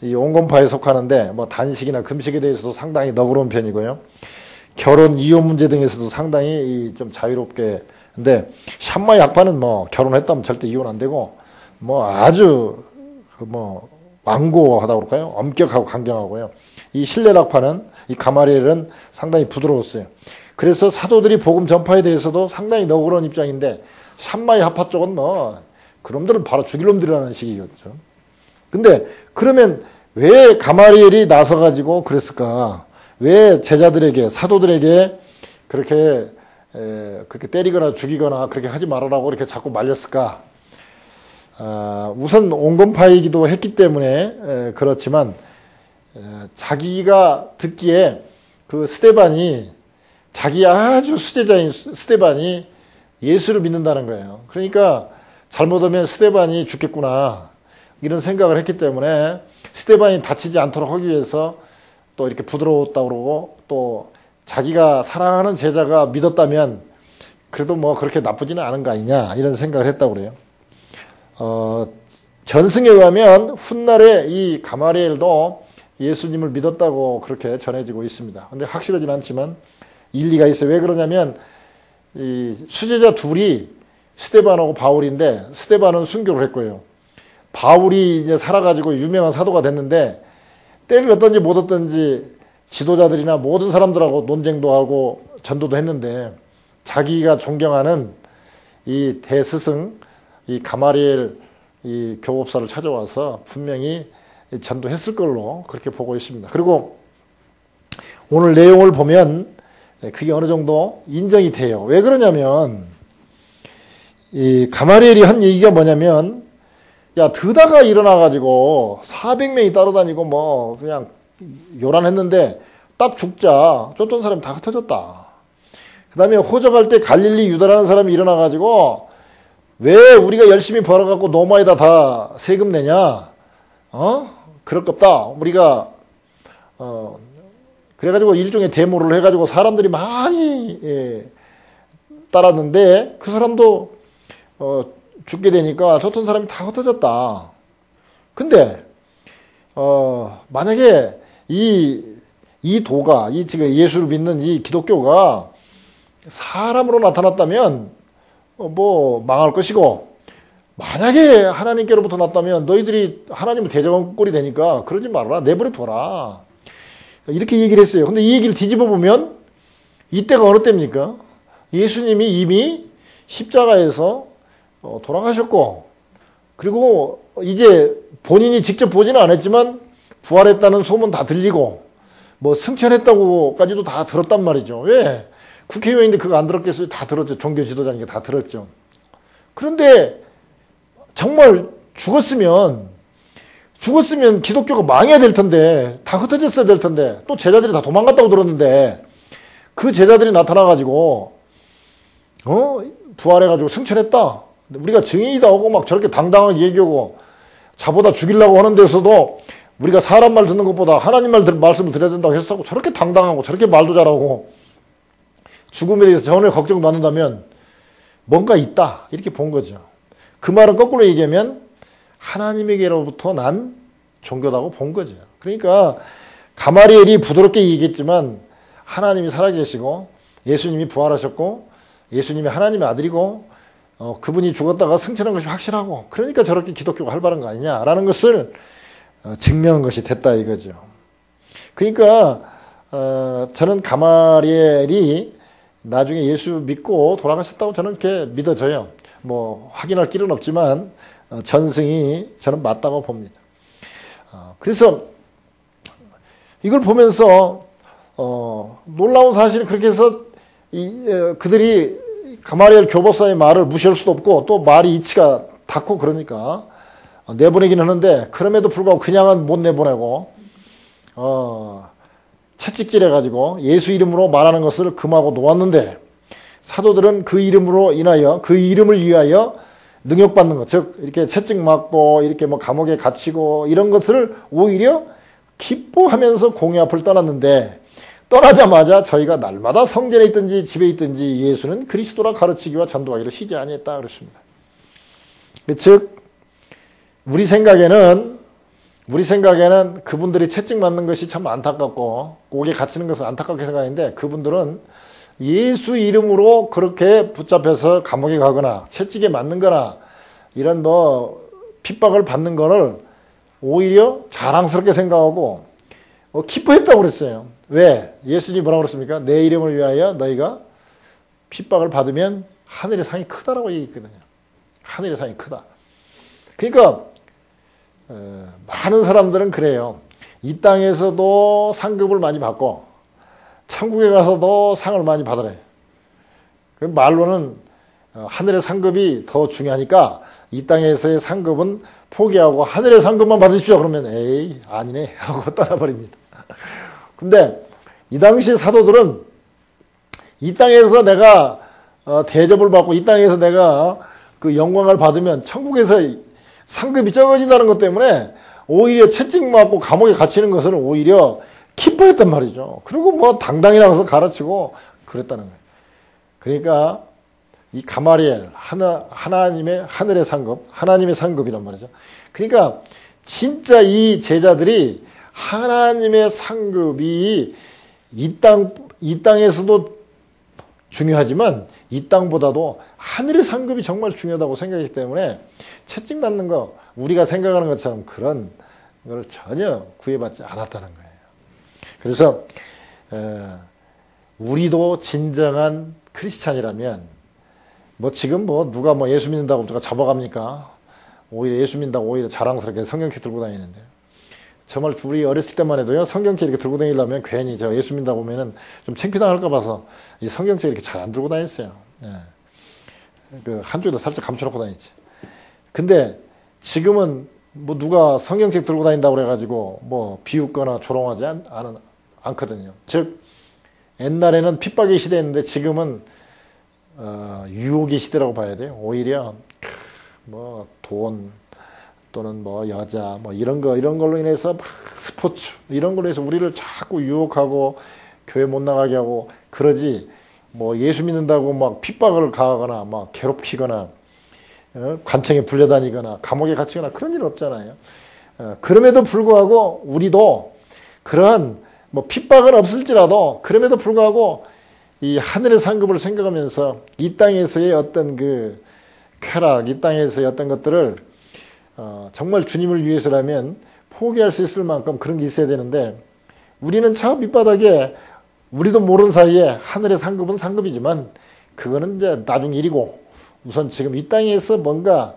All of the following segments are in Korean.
이 온건파에 속하는데 뭐 단식이나 금식에 대해서도 상당히 너그러운 편이고요. 결혼 이혼 문제 등에서도 상당히 좀 자유롭게 근데 샴마 약파는 뭐 결혼했다면 절대 이혼 안 되고 뭐 아주 그뭐 완고하다고 그럴까요? 엄격하고 강경하고요. 이 신뢰락파는 이 가마리엘은 상당히 부드러웠어요. 그래서 사도들이 복음 전파에 대해서도 상당히 너그러운 입장인데 샴마의 하파 쪽은 뭐 그놈들은 바로 죽일 놈들이라는 식이었죠. 근데 그러면 왜 가마리엘이 나서 가지고 그랬을까? 왜 제자들에게 사도들에게 그렇게 에, 그렇게 때리거나 죽이거나 그렇게 하지 말아라고 이렇게 자꾸 말렸을까? 아, 우선 온건파이기도 했기 때문에 에, 그렇지만 에, 자기가 듣기에 그 스테반이 자기 아주 수제자인 스테반이 예수를 믿는다는 거예요. 그러니까 잘못하면 스테반이 죽겠구나 이런 생각을 했기 때문에 스테반이 다치지 않도록 하기 위해서 또 이렇게 부드러웠다고 그러고 또 자기가 사랑하는 제자가 믿었다면 그래도 뭐 그렇게 나쁘지는 않은 거 아니냐 이런 생각을 했다고 그래요. 어, 전승에 의하면 훗날에 이 가마리엘도 예수님을 믿었다고 그렇게 전해지고 있습니다. 근데 확실하진 않지만 일리가 있어요. 왜 그러냐면 이 수제자 둘이 스테반하고 바울인데 스테반은 순교를 했고요. 바울이 이제 살아가지고 유명한 사도가 됐는데 때를 얻든지 못 얻든지 지도자들이나 모든 사람들하고 논쟁도 하고 전도도 했는데 자기가 존경하는 이 대스승 이 가마리엘 이 교법사를 찾아와서 분명히 전도했을 걸로 그렇게 보고 있습니다. 그리고 오늘 내용을 보면 그게 어느 정도 인정이 돼요. 왜 그러냐면 이 가마리엘이 한 얘기가 뭐냐면 야 드다가 일어나가지고 400명이 따라다니고 뭐 그냥 요란했는데 딱 죽자 쫓던 사람이 다 흩어졌다. 그 다음에 호적할 때 갈릴리 유다라는 사람이 일어나가지고 왜 우리가 열심히 벌어갖고 노마에다 다 세금 내냐? 어? 그럴 겁다. 우리가 어 그래가지고 일종의 데모를 해가지고 사람들이 많이 예, 따랐는데 그 사람도 어 죽게 되니까 쫓던 사람이 다 흩어졌다. 근데 어 만약에 이, 이 도가, 이 지금 예수를 믿는 이 기독교가 사람으로 나타났다면 어, 뭐 망할 것이고 만약에 하나님께로부터 났다면 너희들이 하나님을 대적한 꼴이 되니까 그러지 말아라. 내버려 둬라. 이렇게 얘기를 했어요. 근데 이 얘기를 뒤집어 보면 이때가 어느 때입니까? 예수님이 이미 십자가에서 어, 돌아가셨고 그리고 이제 본인이 직접 보지는 않았지만 부활했다는 소문 다 들리고 뭐 승천했다고까지도 다 들었단 말이죠. 왜? 국회의원인데 그거 안 들었겠어요? 다 들었죠. 종교 지도자니까 다 들었죠. 그런데 정말 죽었으면 죽었으면 기독교가 망해야 될 텐데 다 흩어졌어야 될 텐데 또 제자들이 다 도망갔다고 들었는데 그 제자들이 나타나가지고 어 부활해가지고 승천했다. 우리가 증인이다 하고 막 저렇게 당당하게 얘기하고 자보다 죽이려고 하는 데서도 우리가 사람 말 듣는 것보다 하나님 말 말씀을 드려야 된다고 했었고 저렇게 당당하고 저렇게 말도 잘하고 죽음에 대해서 전혀 걱정도 안 한다면 뭔가 있다 이렇게 본 거죠. 그 말은 거꾸로 얘기하면 하나님에게로부터 난 종교라고 본 거죠. 그러니까 가마리엘이 부드럽게 얘기했지만 하나님이 살아계시고 예수님이 부활하셨고 예수님이 하나님의 아들이고 어, 그분이 죽었다가 승천한 것이 확실하고 그러니까 저렇게 기독교가 활발한 거 아니냐라는 것을 어, 증명한 것이 됐다 이거죠. 그러니까 어, 저는 가마리엘이 나중에 예수 믿고 돌아가셨다고 저는 이렇게 믿어져요. 뭐 확인할 길은 없지만 어, 전승이 저는 맞다고 봅니다. 어, 그래서 이걸 보면서 어, 놀라운 사실은 그렇게 해서 이, 그들이 가마리엘 교보사의 말을 무시할 수도 없고 또 말이 이치가 닿고 그러니까 내보내긴 하는데 그럼에도 불구하고 그냥은 못 내보내고 어, 채찍질 해가지고 예수 이름으로 말하는 것을 금하고 놓았는데 사도들은 그 이름으로 인하여 그 이름을 위하여 능욕받는 것, 즉 이렇게 채찍 맞고 이렇게 뭐 감옥에 갇히고 이런 것을 오히려 기뻐하면서 공의 앞을 떠났는데 떠나자마자 저희가 날마다 성전에 있든지 집에 있든지 예수는 그리스도라 가르치기와 전도하기를 쉬지 아니했다 그렇습니다. 즉 우리 생각에는 우리 생각에는 그분들이 채찍 맞는 것이 참 안타깝고 옥에 갇히는 것은 안타깝게 생각하는데 그분들은 예수 이름으로 그렇게 붙잡혀서 감옥에 가거나 채찍에 맞는 거나 이런 뭐 핍박을 받는 거를 오히려 자랑스럽게 생각하고 어, 기뻐했다고 그랬어요. 왜? 예수님이 뭐라고 그랬습니까? 내 이름을 위하여 너희가 핍박을 받으면 하늘의 상이 크다라고 얘기했거든요. 하늘의 상이 크다. 그러니까 어, 많은 사람들은 그래요. 이 땅에서도 상급을 많이 받고 천국에 가서도 상을 많이 받으래. 그 말로는 어, 하늘의 상급이 더 중요하니까 이 땅에서의 상급은 포기하고 하늘의 상급만 받으십시오. 그러면 에이 아니네 하고 떠나버립니다. 근데 이 당시 사도들은 이 땅에서 내가 어, 대접을 받고 이 땅에서 내가 그 영광을 받으면 천국에서 상급이 적어진다는 것 때문에 오히려 채찍 맞고 감옥에 갇히는 것을 오히려 기뻐했단 말이죠. 그리고 뭐 당당히 나가서 가르치고 그랬다는 거예요. 그러니까 이 가마리엘 하나 하나님의 하늘의 상급 하나님의 상급이란 말이죠. 그러니까 진짜 이 제자들이 하나님의 상급이 이 땅 이 땅에서도 중요하지만 이 땅보다도 하늘의 상급이 정말 중요하다고 생각하기 때문에 채찍 맞는 거 우리가 생각하는 것처럼 그런 걸 전혀 구애받지 않았다는 거예요. 그래서 우리도 진정한 크리스찬이라면 뭐 지금 뭐 누가 뭐 예수 믿는다고 누가 잡아갑니까? 오히려 예수 믿는다고 오히려 자랑스럽게 성경책 들고 다니는데 정말 우리 어렸을 때만 해도요 성경책 이렇게 들고 다니려면 괜히 저 예수 믿다 보면은 좀 창피당할까 봐서 이 성경책 이렇게 잘 안 들고 다녔어요. 예. 그 한쪽에도 살짝 감춰놓고 다녔지. 근데 지금은 뭐 누가 성경책 들고 다닌다고 그래가지고 뭐 비웃거나 조롱하지 않, 않, 않거든요. 즉 옛날에는 핍박의 시대였는데 지금은 어, 유혹의 시대라고 봐야 돼요. 오히려 뭐 돈 또는 뭐 여자 뭐 이런 거 이런 걸로 인해서 막 스포츠 이런 걸로 해서 우리를 자꾸 유혹하고 교회 못 나가게 하고 그러지 뭐 예수 믿는다고 막 핍박을 가하거나 막 괴롭히거나 어? 관청에 불려다니거나 감옥에 갇히거나 그런 일 없잖아요. 어, 그럼에도 불구하고 우리도 그러한 뭐 핍박은 없을지라도 그럼에도 불구하고 이 하늘의 상급을 생각하면서 이 땅에서의 어떤 그 쾌락, 이 땅에서의 어떤 것들을 어, 정말 주님을 위해서라면 포기할 수 있을 만큼 그런 게 있어야 되는데 우리는 저 밑바닥에 우리도 모르는 사이에 하늘의 상급은 상급이지만 그거는 이제 나중 일이고 우선 지금 이 땅에서 뭔가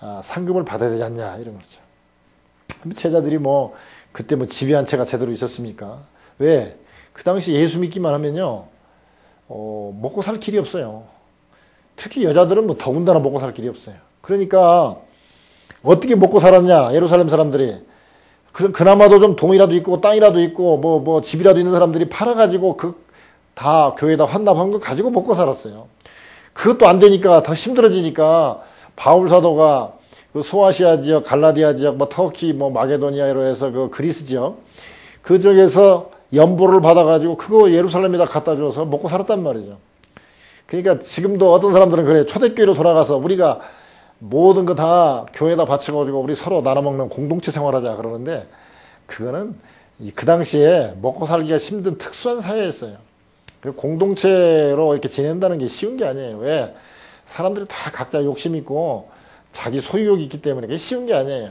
아, 상급을 받아야 되지 않냐 이런 거죠. 제자들이 뭐 그때 뭐 집에 한 채가 제대로 있었습니까? 왜? 그 당시 예수 믿기만 하면요, 어, 먹고 살 길이 없어요. 특히 여자들은 뭐 더군다나 먹고 살 길이 없어요. 그러니까 어떻게 먹고 살았냐, 예루살렘 사람들이. 그, 그나마도 좀 동이라도 있고 땅이라도 있고 뭐, 뭐 집이라도 있는 사람들이 팔아가지고 그 다 교회에다 환납한 거 가지고 먹고 살았어요. 그것도 안 되니까 더 힘들어지니까 바울 사도가 그 소아시아 지역, 갈라디아 지역, 뭐 터키, 뭐 마게도니아로 해서 그 그리스 지역 그 쪽에서 연보를 받아가지고 그거 예루살렘에다 갖다 줘서 먹고 살았단 말이죠. 그러니까 지금도 어떤 사람들은 그래 초대교회로 돌아가서 우리가 모든 거 다 교회에다 바쳐가지고 우리 서로 나눠 먹는 공동체 생활하자 그러는데 그거는 그 당시에 먹고 살기가 힘든 특수한 사회였어요. 공동체로 이렇게 지낸다는 게 쉬운 게 아니에요. 왜? 사람들이 다 각자 욕심 있고 자기 소유욕이 있기 때문에 그게 쉬운 게 아니에요.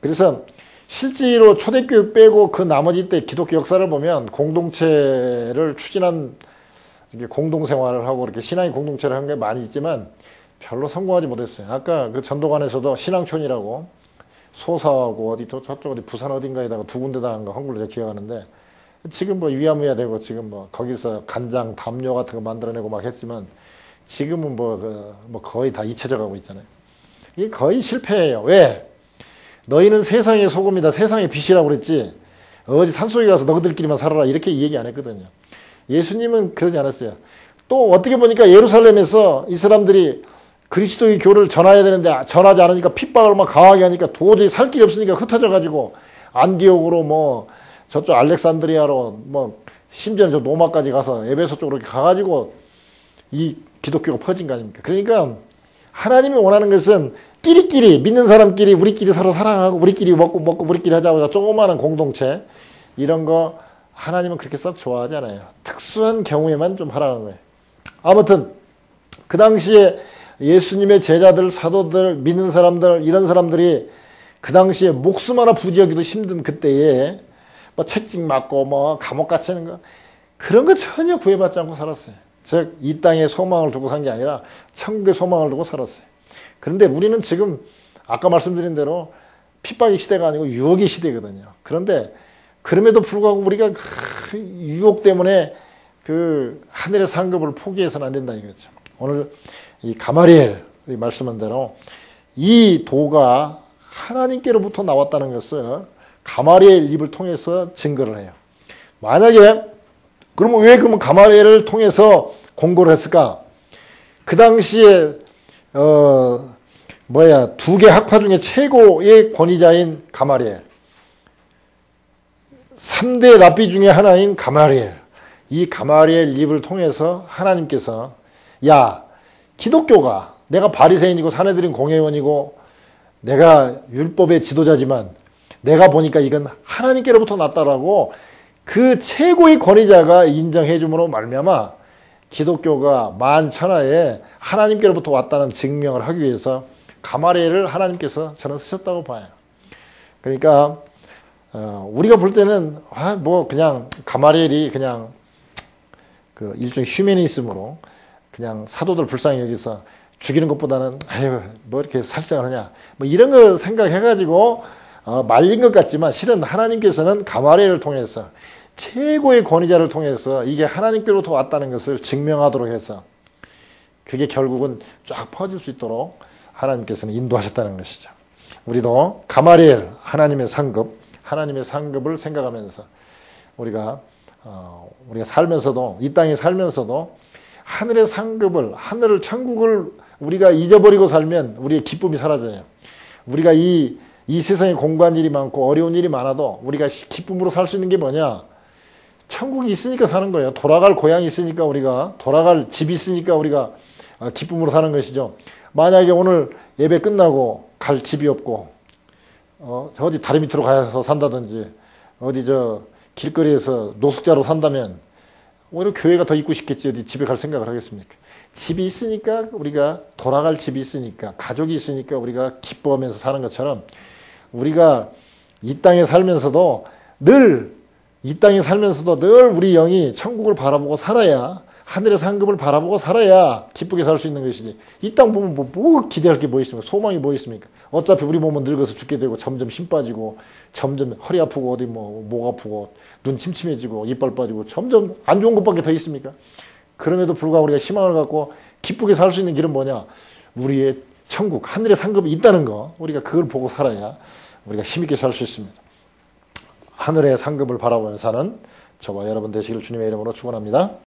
그래서 실제로 초대교육 빼고 그 나머지 때 기독교 역사를 보면 공동체를 추진한 공동생활을 하고 이렇게 신앙의 공동체를 한 게 많이 있지만 별로 성공하지 못했어요. 아까 그 전도관에서도 신앙촌이라고 소사하고 어디 또 저쪽 어디 부산 어딘가에다가 두 군데다 한 거 한글로 제가 기억하는데 지금 뭐 위야무야 되고 지금 뭐 거기서 간장, 담요 같은 거 만들어내고 막 했지만 지금은 뭐, 그, 뭐 거의 다 잊혀져 가고 있잖아요. 이게 거의 실패예요. 왜? 너희는 세상의 소금이다. 세상의 빛이라고 그랬지. 어디 산속에 가서 너희들끼리만 살아라. 이렇게 얘기 안 했거든요. 예수님은 그러지 않았어요. 또 어떻게 보니까 예루살렘에서 이 사람들이 그리스도의 교를 전해야 되는데 전하지 않으니까 핍박을 막 강하게 하니까 도저히 살 길이 없으니까 흩어져 가지고 안디옥으로 뭐 저쪽 알렉산드리아로 뭐 심지어는 저 노마까지 가서 에베소 쪽으로 가가지고 이 기독교가 퍼진 거 아닙니까? 그러니까 하나님이 원하는 것은 끼리끼리 믿는 사람끼리 우리끼리 서로 사랑하고 우리끼리 먹고 먹고 우리끼리 하자고 조그마한 공동체 이런 거 하나님은 그렇게 썩 좋아하지 않아요. 특수한 경우에만 좀 하라는 거예요. 아무튼 그 당시에 예수님의 제자들, 사도들, 믿는 사람들 이런 사람들이 그 당시에 목숨 하나 부지하기도 힘든 그때에 뭐 책찍 맞고 뭐 감옥 갇히는 거 그런 거 전혀 구애받지 않고 살았어요. 즉 이 땅에 소망을 두고 산 게 아니라 천국의 소망을 두고 살았어요. 그런데 우리는 지금 아까 말씀드린 대로 핍박의 시대가 아니고 유혹의 시대거든요. 그런데 그럼에도 불구하고 우리가 그 유혹 때문에 그 하늘의 상급을 포기해서는 안 된다 이거죠. 오늘 이 가마리엘이 말씀한 대로 이 도가 하나님께로부터 나왔다는 것을 가마리엘 입을 통해서 증거를 해요. 만약에 그러면 왜 그러면 가마리엘을 통해서 공고를 했을까? 그 당시에 어 뭐야 두 개 학파 중에 최고의 권위자인 가마리엘 3대 랍비 중에 하나인 가마리엘 이 가마리엘 입을 통해서 하나님께서 야 기독교가 내가 바리새인이고 사내들인 공회원이고 내가 율법의 지도자지만 내가 보니까 이건 하나님께로부터 났다라고 그 최고의 권위자가 인정해 줌으로 말미암아 기독교가 만천하에 하나님께로부터 왔다는 증명을 하기 위해서 가마리엘을 하나님께서 저는 쓰셨다고 봐요. 그러니까 어, 우리가 볼 때는 아, 뭐 그냥 가마리엘이 그냥 그 일종의 휴메니즘으로 그냥 사도들 불쌍히 여기서 죽이는 것보다는 아유 뭐 이렇게 살생을 하냐 뭐 이런 거 생각해가지고 어, 말린 것 같지만 실은 하나님께서는 가마리엘을 통해서 최고의 권위자를 통해서 이게 하나님께로부터 왔다는 것을 증명하도록 해서 그게 결국은 쫙 퍼질 수 있도록 하나님께서는 인도하셨다는 것이죠. 우리도 가마리엘 하나님의 상급, 하나님의 상급을 생각하면서 우리가 어, 우리가 살면서도 이 땅에 살면서도 하늘의 상급을 하늘을 천국을 우리가 잊어버리고 살면 우리의 기쁨이 사라져요. 우리가 이, 이 세상에 공부한 일이 많고 어려운 일이 많아도 우리가 기쁨으로 살 수 있는 게 뭐냐? 천국이 있으니까 사는 거예요. 돌아갈 고향이 있으니까 우리가 돌아갈 집이 있으니까 우리가 어, 기쁨으로 사는 것이죠. 만약에 오늘 예배 끝나고 갈 집이 없고 어, 어디 다리 밑으로 가서 산다든지 어디 저 길거리에서 노숙자로 산다면 오히려 교회가 더 있고 싶겠지 어디 집에 갈 생각을 하겠습니까? 집이 있으니까 우리가 돌아갈 집이 있으니까 가족이 있으니까 우리가 기뻐하면서 사는 것처럼 우리가 이 땅에 살면서도 늘 이 땅에 살면서도 늘 우리 영이 천국을 바라보고 살아야 하늘의 상급을 바라보고 살아야 기쁘게 살 수 있는 것이지. 이 땅 보면 뭐, 뭐 기대할 게 뭐 있습니까? 소망이 뭐 있습니까? 어차피 우리 몸은 늙어서 죽게 되고 점점 힘 빠지고 점점 허리 아프고 어디 뭐 목 아프고 눈 침침해지고 이빨 빠지고 점점 안 좋은 것밖에 더 있습니까? 그럼에도 불구하고 우리가 희망을 갖고 기쁘게 살 수 있는 길은 뭐냐? 우리의 천국, 하늘의 상급이 있다는 거. 우리가 그걸 보고 살아야 우리가 힘있게 살 수 있습니다. 하늘의 상급을 바라보며 사는 저와 여러분 되시길 주님의 이름으로 축원합니다.